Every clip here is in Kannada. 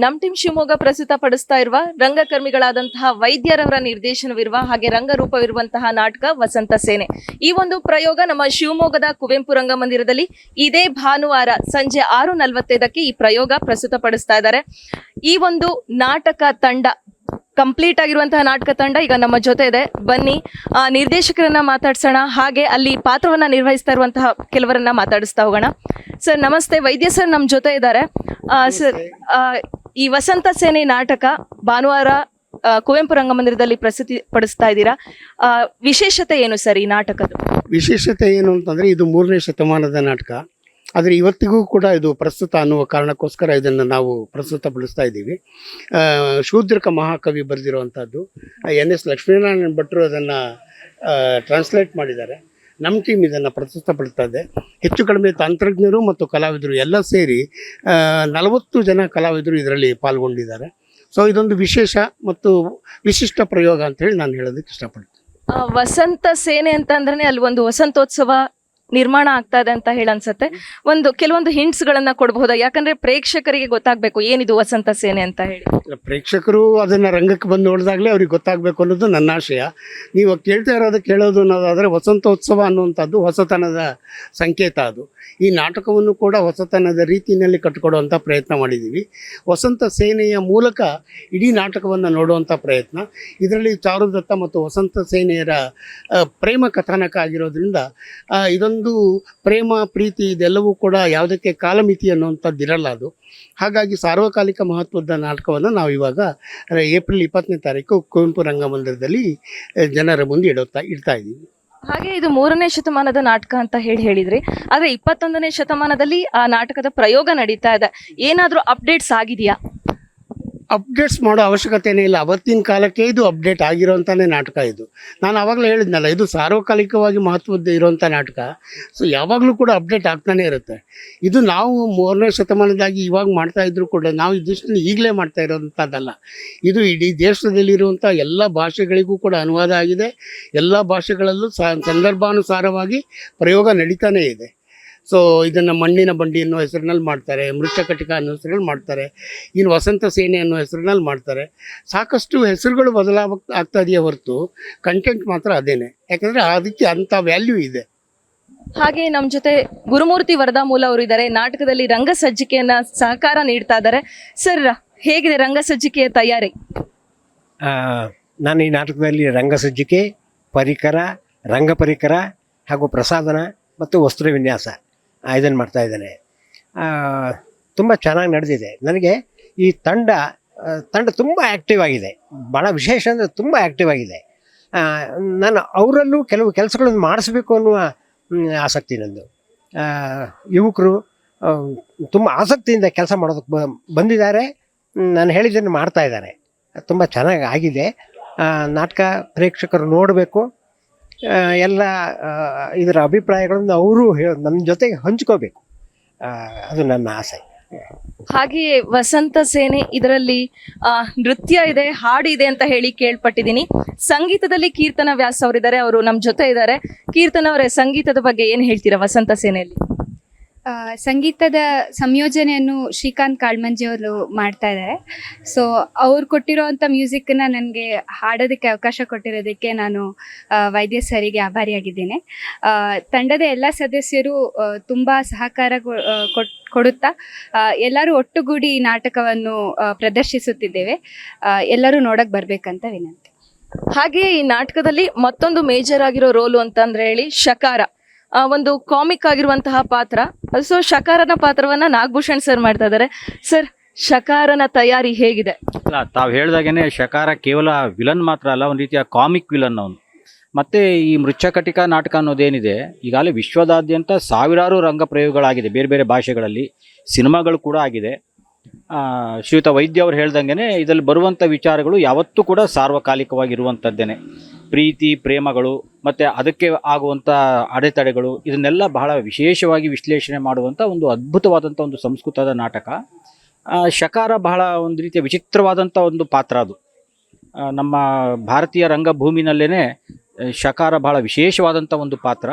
ನಮ್ ಟೀಮ್ ಶಿವಮೊಗ್ಗ ಪ್ರಸ್ತುತ ಪಡಿಸ್ತಾ ಇರುವ ರಂಗಕರ್ಮಿಗಳಾದಂತಹ ವೈದ್ಯರವರ ನಿರ್ದೇಶನವಿರುವ ಹಾಗೆ ರಂಗರೂಪವಿರುವಂತಹ ನಾಟಕ ವಸಂತ ಸೇನೆ. ಈ ಒಂದು ಪ್ರಯೋಗ ನಮ್ಮ ಶಿವಮೊಗ್ಗದ ಕುವೆಂಪು ರಂಗಮಂದಿರದಲ್ಲಿ ಇದೇ ಭಾನುವಾರ ಸಂಜೆ ಆರು ನಲವತ್ತೈದಕ್ಕೆ ಈ ಪ್ರಯೋಗ ಪ್ರಸ್ತುತ ಪಡಿಸ್ತಾ ಇದ್ದಾರೆ. ಈ ಒಂದು ನಾಟಕ ತಂಡ ಕಂಪ್ಲೀಟ್ ಆಗಿರುವಂತಹ ನಾಟಕ ತಂಡ ಈಗ ನಮ್ಮ ಜೊತೆ ಇದೆ. ಬನ್ನಿ ನಿರ್ದೇಶಕರನ್ನ ಮಾತಾಡ್ಸೋಣ. ಹಾಗೆ ಅಲ್ಲಿ ಪಾತ್ರವನ್ನ ನಿರ್ವಹಿಸ್ತಾ ಇರುವಂತಹ ಕೆಲವರನ್ನ ಮಾತಾಡಿಸ್ತಾ ಹೋಗೋಣ. ಸರ್ ನಮಸ್ತೆ. ವೈದ್ಯ ಸರ್ ನಮ್ಮ ಜೊತೆ ಇದ್ದಾರೆ. ಸರ್ ಈ ವಸಂತ ಸೇನೆ ನಾಟಕ ಭಾನುವಾರ ಕುವೆಂಪು ರಂಗಮಂದಿರದಲ್ಲಿ ಪ್ರಸ್ತುತಿ ಪಡಿಸ್ತಾ ಇದ್ದೀರಾ? ವಿಶೇಷತೆ ಏನು ಸರ್ ಈ ನಾಟಕದ ವಿಶೇಷತೆ ಏನು ಅಂತಂದರೆ ಇದು ಮೂರನೇ ಶತಮಾನದ ನಾಟಕ. ಆದರೆ ಇವತ್ತಿಗೂ ಕೂಡ ಇದು ಪ್ರಸ್ತುತ ಅನ್ನುವ ಕಾರಣಕ್ಕೋಸ್ಕರ ಇದನ್ನು ನಾವು ಪ್ರಸ್ತುತಪಡಿಸ್ತಾ ಇದ್ದೀವಿ. ಶೂದ್ರಕ ಮಹಾಕವಿ ಬರೆದಿರುವಂಥದ್ದು ಎನ್ ಎಸ್ ಲಕ್ಷ್ಮೀನಾರಾಯಣ ಭಟ್ರು ಅದನ್ನು ಟ್ರಾನ್ಸ್ಲೇಟ್ ಮಾಡಿದ್ದಾರೆ. ನಮ್ಮ ಟೀಮ್ ಇದನ್ನು ಪ್ರಸ್ತುತಪಡ್ತದೆ ಹೆಚ್ಚು ಕಡಿಮೆ ತಂತ್ರಜ್ಞರು ಮತ್ತು ಕಲಾವಿದರು ಎಲ್ಲ ಸೇರಿ ನಲವತ್ತು ಜನ ಕಲಾವಿದರು ಇದರಲ್ಲಿ ಪಾಲ್ಗೊಂಡಿದ್ದಾರೆ. ಸೊ ಇದೊಂದು ವಿಶೇಷ ಮತ್ತು ವಿಶಿಷ್ಟ ಪ್ರಯೋಗ ಅಂತೇಳಿ ನಾನು ಹೇಳೋದಕ್ಕೆ ಇಷ್ಟಪಡ್ತೀನಿ. ವಸಂತ ಸೇನೆ ಅಂತ ಅಂದ್ರೆ ಅಲ್ಲಿ ಒಂದು ವಸಂತೋತ್ಸವ ನಿರ್ಮಾಣ ಆಗ್ತಾ ಇದೆ ಅಂತ ಹೇಳಿ ಅನ್ಸುತ್ತೆ. ಒಂದು ಕೆಲವೊಂದು ಹಿಂಟ್ಸ್ ಗಳನ್ನ ಕೊಡಬಹುದಾ ಯಾಕಂದ್ರೆ ಪ್ರೇಕ್ಷಕರಿಗೆ ಗೊತ್ತಾಗ್ಬೇಕು ಏನಿದು ವಸಂತ ಸೇನೆ ಅಂತ ಹೇಳಿ. ಪ್ರೇಕ್ಷಕರು ಅದನ್ನು ರಂಗಕ್ಕೆ ಬಂದು ನೋಡಿದಾಗಲೇ ಅವ್ರಿಗೆ ಗೊತ್ತಾಗಬೇಕು ಅನ್ನೋದು ನನ್ನ ಆಶಯ. ನೀವು ಕೇಳ್ತಾ ಇರೋದು ಕೇಳೋದು ಅನ್ನೋದಾದರೆ ವಸಂತೋತ್ಸವ ಅನ್ನುವಂಥದ್ದು ಹೊಸತನದ ಸಂಕೇತ ಅದು. ಈ ನಾಟಕವನ್ನು ಕೂಡ ಹೊಸತನದ ರೀತಿಯಲ್ಲಿ ಕಟ್ಟಿಕೊಡುವಂಥ ಪ್ರಯತ್ನ ಮಾಡಿದ್ದೀವಿ ವಸಂತ ಸೇನೆಯ ಮೂಲಕ ಇಡೀ ನಾಟಕವನ್ನು ನೋಡುವಂಥ ಪ್ರಯತ್ನ. ಇದರಲ್ಲಿ ಚಾರುದತ್ತ ಮತ್ತು ವಸಂತ ಸೇನೆಯರ ಪ್ರೇಮ ಕಥಾನಕ ಆಗಿರೋದ್ರಿಂದ ಆ, ಇದೊಂದು ಪ್ರೇಮ, ಪ್ರೀತಿ ಇದೆಲ್ಲವೂ ಕೂಡ ಯಾವುದಕ್ಕೆ ಕಾಲಮಿತಿ ಅನ್ನುವಂಥದ್ದು ಇರಲ್ಲ ಅದು. ಹಾಗಾಗಿ ಸಾರ್ವಕಾಲಿಕ ಮಹತ್ವದ ನಾಟಕವನ್ನು ನಾವು ಇವಾಗ ಏಪ್ರಿಲ್ ಇಪ್ಪತ್ತನೇ ತಾರೀಕು ಕುವೆಂಪು ರಂಗಮಂದಿರದಲ್ಲಿ ಜನರ ಮುಂದೆ ಇಡುತ್ತಾ, ಇಡ್ತಾ ಇದ್ದೀವಿ. ಹಾಗೆ ಇದು ಮೂರನೇ ಶತಮಾನದ ನಾಟಕ ಅಂತ ಹೇಳಿ ಹೇಳಿದ್ರಿ. ಆದ್ರೆ ಇಪ್ಪತ್ತೊಂದನೇ ಶತಮಾನದಲ್ಲಿ ಆ ನಾಟಕದ ಪ್ರಯೋಗ ನಡೀತಾ ಇದೆ. ಏನಾದ್ರೂ ಅಪ್ಡೇಟ್ಸ್ ಆಗಿದೆಯಾ? ಅಪ್ಡೇಟ್ಸ್ ಮಾಡೋ ಅವಶ್ಯಕತೆಯೇ ಇಲ್ಲ. ಅವತ್ತಿನ ಕಾಲಕ್ಕೆ ಇದು ಅಪ್ಡೇಟ್ ಆಗಿರೋಂಥನೇ ನಾಟಕ ಇದು. ನಾನು ಆವಾಗಲೇ ಹೇಳಿದ್ನಲ್ಲ, ಇದು ಸಾರ್ವಕಾಲಿಕವಾಗಿ ಮಹತ್ವದ ಇರುವಂಥ ನಾಟಕ. ಸೊ ಯಾವಾಗಲೂ ಕೂಡ ಅಪ್ಡೇಟ್ ಆಗ್ತಾನೆ ಇರುತ್ತೆ. ಇದು ನಾವು ಮೂರನೇ ಶತಮಾನದಾಗಿ ಇವಾಗ ಮಾಡ್ತಾ ಇದ್ರು ಕೂಡ, ನಾವು ಇದಿಷ್ಟು ಈಗಲೇ ಮಾಡ್ತಾ ಇರೋವಂಥದ್ದಲ್ಲ ಇದು ಇಡೀ ದೇಶದಲ್ಲಿರುವಂಥ ಎಲ್ಲ ಭಾಷೆಗಳಿಗೂ ಕೂಡ ಅನುವಾದ ಆಗಿದೆ. ಎಲ್ಲ ಭಾಷೆಗಳಲ್ಲೂ ಸಂದರ್ಭಾನುಸಾರವಾಗಿ ಪ್ರಯೋಗ ನಡೀತಾನೇ ಇದೆ. ಸೊ ಇದನ್ನು ಮಣ್ಣಿನ ಬಂಡಿ ಅನ್ನೋ ಹೆಸರಿನಲ್ಲಿ ಮಾಡ್ತಾರೆ ಮೃತಕಟಿಕ ಅನ್ನೋ ಹೆಸರಿನಲ್ಲಿ ಮಾಡ್ತಾರೆ ಇನ್ನು ವಸಂತ ಸೇನೆ ಅನ್ನೋ ಹೆಸರಿನಲ್ಲಿ ಮಾಡ್ತಾರೆ. ಸಾಕಷ್ಟು ಹೆಸರುಗಳು ಬದಲಾವ ಆಗ್ತಾ ಇದೆಯೇ ಹೊರತು ಕಂಟೆಂಟ್ ಮಾತ್ರ ಅದೇನೆ. ಯಾಕಂದರೆ ಅದಕ್ಕೆ ಅಂಥ ವ್ಯಾಲ್ಯೂ ಇದೆ. ಹಾಗೆ ನಮ್ಮ ಜೊತೆ ಗುರುಮೂರ್ತಿ ವರದಾಮೂಲ ಅವರು ಇದ್ದಾರೆ. ನಾಟಕದಲ್ಲಿ ರಂಗ ಸಜ್ಜಿಕೆಯನ್ನ ಸಹಕಾರ ನೀಡ್ತಾ ಇದ್ದಾರೆ. ಸರ್ ಹೇಗಿದೆ ರಂಗ ಸಜ್ಜಿಕೆಯ ತಯಾರಿ? ಆ, ನಾನು ಈ ನಾಟಕದಲ್ಲಿ ರಂಗಸಜ್ಜಿಕೆ ಪರಿಕರ ರಂಗ ಪರಿಕರ ಹಾಗೂ ಪ್ರಸಾದನ ಮತ್ತು ವಸ್ತ್ರ ವಿನ್ಯಾಸ. ಇದನ್ನು ಮಾಡ್ತಾ ಇದ್ದಾನೆ. ತುಂಬ ಚೆನ್ನಾಗಿ ನಡೆದಿದೆ. ನನಗೆ ಈ ತಂಡ ತಂಡ ತುಂಬ ಆ್ಯಕ್ಟಿವ್ ಆಗಿದೆ. ಭಾಳ ವಿಶೇಷ ಅಂದರೆ ತುಂಬ ಆ್ಯಕ್ಟಿವ್ ಆಗಿದೆ. ನಾನು ಅವರಲ್ಲೂ ಕೆಲವು ಕೆಲಸಗಳನ್ನು ಮಾಡಿಸ್ಬೇಕು ಅನ್ನುವ ಆಸಕ್ತಿ ನಂದು. ಯುವಕರು ತುಂಬ ಆಸಕ್ತಿಯಿಂದ ಕೆಲಸ ಮಾಡೋದಕ್ಕೆ ಬ, ಬಂದಿದ್ದಾರೆ. ನಾನು ಹೇಳಿದ್ದನ್ನು ಮಾಡ್ತಾ ಇದ್ದಾರೆ. ತುಂಬ ಚೆನ್ನಾಗಿ ಆಗಿದೆ. ನಾಟಕ ಪ್ರೇಕ್ಷಕರು ನೋಡಬೇಕು. ಎಲ್ಲ ಇದರ ಅಭಿಪ್ರಾಯಗಳನ್ನು ಅವರು ನಮ್ಮ ಜೊತೆಗೆ ಹಂಚ್ಕೋಬೇಕು. ಅದು ನನ್ನ ಆಸೆ. ಹಾಗೆಯೇ ವಸಂತ ಸೇನೆ ಇದರಲ್ಲಿ ನೃತ್ಯ ಇದೆ, ಹಾಡು ಇದೆ ಅಂತ ಹೇಳಿ ಕೇಳ್ಪಟ್ಟಿದ್ದೀನಿ. ಸಂಗೀತದಲ್ಲಿ ಕೀರ್ತನ ವ್ಯಾಸ್ ಅವರಿದ್ದಾರೆ, ಅವರು ನಮ್ಮ ಜೊತೆ ಇದ್ದಾರೆ. ಕೀರ್ತನ ಅವರೇ, ಸಂಗೀತದ ಬಗ್ಗೆ ಏನು ಹೇಳ್ತೀರಾ ವಸಂತ ಸೇನೆಯಲ್ಲಿ? ಸಂಗೀತದ ಸಂಯೋಜನೆಯನ್ನು ಶ್ರೀಕಾಂತ್ ಕಾಳ್ಮಂಜಿ ಅವರು ಮಾಡ್ತಾ ಇದ್ದಾರೆ. ಸೊ ಅವ್ರು ಕೊಟ್ಟಿರೋವಂಥ ಮ್ಯೂಸಿಕ್ನ ನನಗೆ ಹಾಡೋದಕ್ಕೆ ಅವಕಾಶ ಕೊಟ್ಟಿರೋದಕ್ಕೆ ನಾನು ವೈದ್ಯ ಸರಿಗೆ ಆಭಾರಿಯಾಗಿದ್ದೇನೆ. ತಂಡದ ಎಲ್ಲ ಸದಸ್ಯರು ತುಂಬಾ ಸಹಕಾರ ಕೊಡುತ್ತಾ ಎಲ್ಲರೂ ಒಟ್ಟುಗೂಡಿ ನಾಟಕವನ್ನು ಪ್ರದರ್ಶಿಸುತ್ತಿದ್ದೇವೆ. ಎಲ್ಲರೂ ನೋಡಕ್ಕೆ ಬರಬೇಕಂತ ವಿನಂತಿ. ಹಾಗೆ ಈ ನಾಟಕದಲ್ಲಿ ಮತ್ತೊಂದು ಮೇಜರ್ ಆಗಿರೋ ರೋಲು ಅಂತಂದ್ರೆ ಹೇಳಿ ಶಕಾರ. ಒಂದು ಕಾಮಿಕ್ ಆಗಿರುವಂತಹ ಪಾತ್ರ. ಸೊ ಶಕಾರನ ಪಾತ್ರವನ್ನ ನಾಗಭೂಷಣ್ ಸರ್ ಮಾಡ್ತಾ ಇದ್ದಾರೆ. ಸರ್ ಶಕಾರನ ತಯಾರಿ ಹೇಗಿದೆ? ಅಲ್ಲ, ತಾವು ಹೇಳ್ದಾಗೇನೆ ಶಕಾರ ಕೇವಲ ವಿಲನ್ ಮಾತ್ರ ಅಲ್ಲ, ಒಂದು ರೀತಿಯ ಕಾಮಿಕ್ ವಿಲನ್ ಅವನು. ಮತ್ತೆ ಈ ಮೃಚ್ಛಕಟಿಕ ನಾಟಕ ಅನ್ನೋದೇನಿದೆ, ಈಗಾಗಲೇ ವಿಶ್ವದಾದ್ಯಂತ ಸಾವಿರಾರು ರಂಗ ಪ್ರಯೋಗಗಳಾಗಿದೆ ಬೇರೆ ಬೇರೆ ಭಾಷೆಗಳಲ್ಲಿ. ಸಿನಿಮಾಗಳು ಕೂಡ ಆಗಿದೆ. ಶ್ರೀಯುತ ವೈದ್ಯ ಅವರು ಹೇಳ್ದಂಗೆ ಇದರಲ್ಲಿ ಬರುವಂಥ ವಿಚಾರಗಳು ಯಾವತ್ತೂ ಕೂಡ ಸಾರ್ವಕಾಲಿಕವಾಗಿರುವಂಥದ್ದೇನೆ ಪ್ರೀತಿ, ಪ್ರೇಮಗಳು, ಮತ್ತು ಅದಕ್ಕೆ ಆಗುವಂಥ ಅಡೆತಡೆಗಳು, ಇದನ್ನೆಲ್ಲ ಬಹಳ ವಿಶೇಷವಾಗಿ ವಿಶ್ಲೇಷಣೆ ಮಾಡುವಂಥ ಒಂದು ಅದ್ಭುತವಾದಂಥ ಒಂದು ಸಂಸ್ಕೃತದ ನಾಟಕ. ಶಕಾರ ಬಹಳ ಒಂದು ರೀತಿಯ ವಿಚಿತ್ರವಾದಂಥ ಒಂದು ಪಾತ್ರ ಅದು. ನಮ್ಮ ಭಾರತೀಯ ರಂಗಭೂಮಿನಲ್ಲೇ ಶಕಾರ ಬಹಳ ವಿಶೇಷವಾದಂಥ ಒಂದು ಪಾತ್ರ.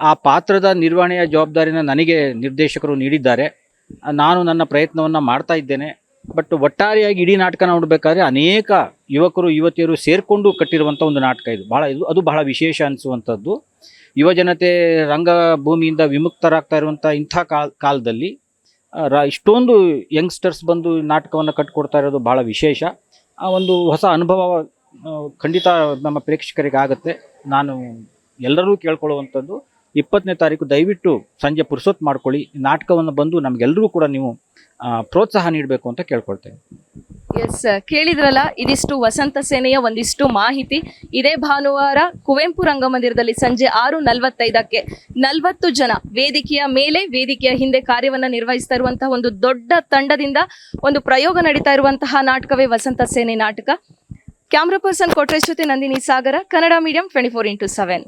ಆ ಪಾತ್ರದ ನಿರ್ವಹಣೆಯ ಜವಾಬ್ದಾರಿನ ನನಗೆ ನಿರ್ದೇಶಕರು ನೀಡಿದ್ದಾರೆ. ನಾನು ನನ್ನ ಪ್ರಯತ್ನವನ್ನು ಮಾಡ್ತಾ ಇದ್ದೇನೆ. ಬಟ್ ಒಟ್ಟಾರೆಯಾಗಿ ಇಡೀ ನಾಟಕ ನೋಡಬೇಕಾದ್ರೆ ಅನೇಕ ಯುವಕರು, ಯುವತಿಯರು ಸೇರಿಕೊಂಡು ಕಟ್ಟಿರುವಂಥ ಒಂದು ನಾಟಕ ಇದು. ಭಾಳ ಇದು, ಅದು ಬಹಳ ವಿಶೇಷ ಅನಿಸುವಂಥದ್ದು. ಯುವ ಜನತೆ ರಂಗಭೂಮಿಯಿಂದ ವಿಮುಕ್ತರಾಗ್ತಾ ಇರುವಂಥ ಇಂಥ ಕಾಲ, ಕಾಲದಲ್ಲಿ ರ, ಇಷ್ಟೊಂದು ಯಂಗ್ಸ್ಟರ್ಸ್ ಬಂದು ನಾಟಕವನ್ನು ಕಟ್ಟಿಕೊಡ್ತಾ ಇರೋದು ಭಾಳ ವಿಶೇಷ. ಆ, ಒಂದು ಹೊಸ ಅನುಭವ ಖಂಡಿತ ನಮ್ಮ ಪ್ರೇಕ್ಷಕರಿಗೆ ಆಗುತ್ತೆ ನಾನು ಎಲ್ಲರೂ ಕೇಳ್ಕೊಳ್ಳುವಂಥದ್ದು. ಇಪ್ಪತ್ತನೇ ತಾರೀಕು ದಯವಿಟ್ಟು ಸಂಜೆ ಪುರುಸೊತ್ತು ಮಾಡ್ಕೊಳ್ಳಿ. ನಾಟಕವನ್ನು ಬಂದು ನಮಗೆಲ್ಲರಿಗೂ ಕೂಡ ನೀವು ಪ್ರೋತ್ಸಾಹ ನೀಡಬೇಕು ಅಂತ ಕೇಳ್ಕೊಳ್ತೇವೆ ಎಸ್ ಕೇಳಿದ್ರಲ್ಲ, ಇದಿಷ್ಟು ವಸಂತ ಸೇನೆಯ ಒಂದಿಷ್ಟು ಮಾಹಿತಿ. ಇದೇ ಭಾನುವಾರ ಕುವೆಂಪು ರಂಗಮಂದಿರದಲ್ಲಿ ಸಂಜೆ ಆರು ನಲವತ್ತೈದಕ್ಕೆ ನಲವತ್ತು ಜನ ವೇದಿಕೆಯ ಮೇಲೆ, ವೇದಿಕೆಯ ಹಿಂದೆ ಕಾರ್ಯವನ್ನು ನಿರ್ವಹಿಸ್ತಾ ಇರುವಂತಹ ಒಂದು ದೊಡ್ಡ ತಂಡದಿಂದ ಒಂದು ಪ್ರಯೋಗ ನಡೀತಾ ಇರುವಂತಹ ನಾಟಕವೇ ವಸಂತ ಸೇನೆ ನಾಟಕ. ಕ್ಯಾಮ್ರಾ ಪರ್ಸನ್ ಕೊಟ್ರೇಶ್ ಜೊತೆ Nandini Sagar, Kannada medium twenty four into seven